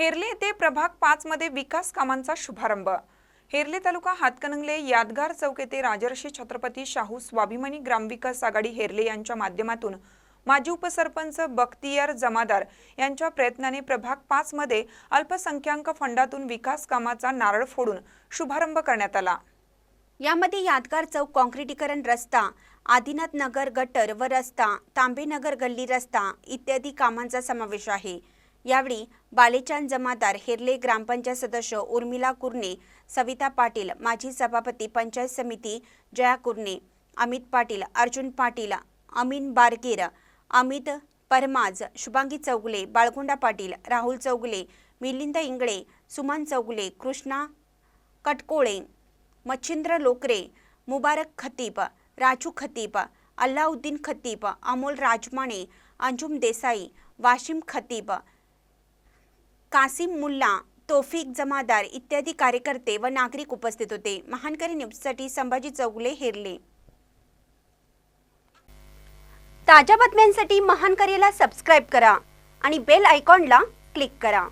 हेरले येथे प्रभाग पाच मध्ये विकास कामांचा शुभारंभ. हेरले तालुका हातकणंगले यादगार चौक येथे राजर्षी छत्रपती शाहू स्वाभिमानी ग्रामविकास आघाडी हेरले यांच्या माध्यमातून माजी उपसरपंच बख्तियार जमादार यांच्या प्रयत्नाने प्रभाग पाच मध्ये अल्पसंख्याक फंडातून विकास कामाचा नारळ फोडून शुभारंभ करण्यात आला. यामध्ये यादगार चौक कॉन्क्रिटीकरण रस्ता आदिनाथ नगर गटर व रस्ता तांबेनगर गल्ली रस्ता इत्यादी कामांचा समावेश आहे. यावेळी बालेचान जमादार हिरले ग्रामपंचायत सदस्य उर्मिला कुर्णे सविता पाटील माजी सभापती पंचायत समिती जया कुर्णे अमित पाटील अर्जुन पाटील अमीन बारगीर अमित परमाज शुभांगी चौगुले बाळगुंडा पाटील राहुल चौगुले मिलिंद इंगळे सुमन चौगुले कृष्णा कटकोळे मच्छिंद्र लोकरे मुबारक खतीब राजू खतीब अल्लाउद्दीन खतीब अमोल राजमाणे अंजुम देसाई वाशिम खतीब कासिम मुल्ला तोफिक जमादार इत्यादी कार्यकर्ते व नागरिक उपस्थित होते. महानकरी न्यूजसाठी संभाजी चौगुले हेरले. ताज्या बातम्यांसाठी महानकरीला सबस्क्राईब करा आणि बेल आयकॉनला क्लिक करा.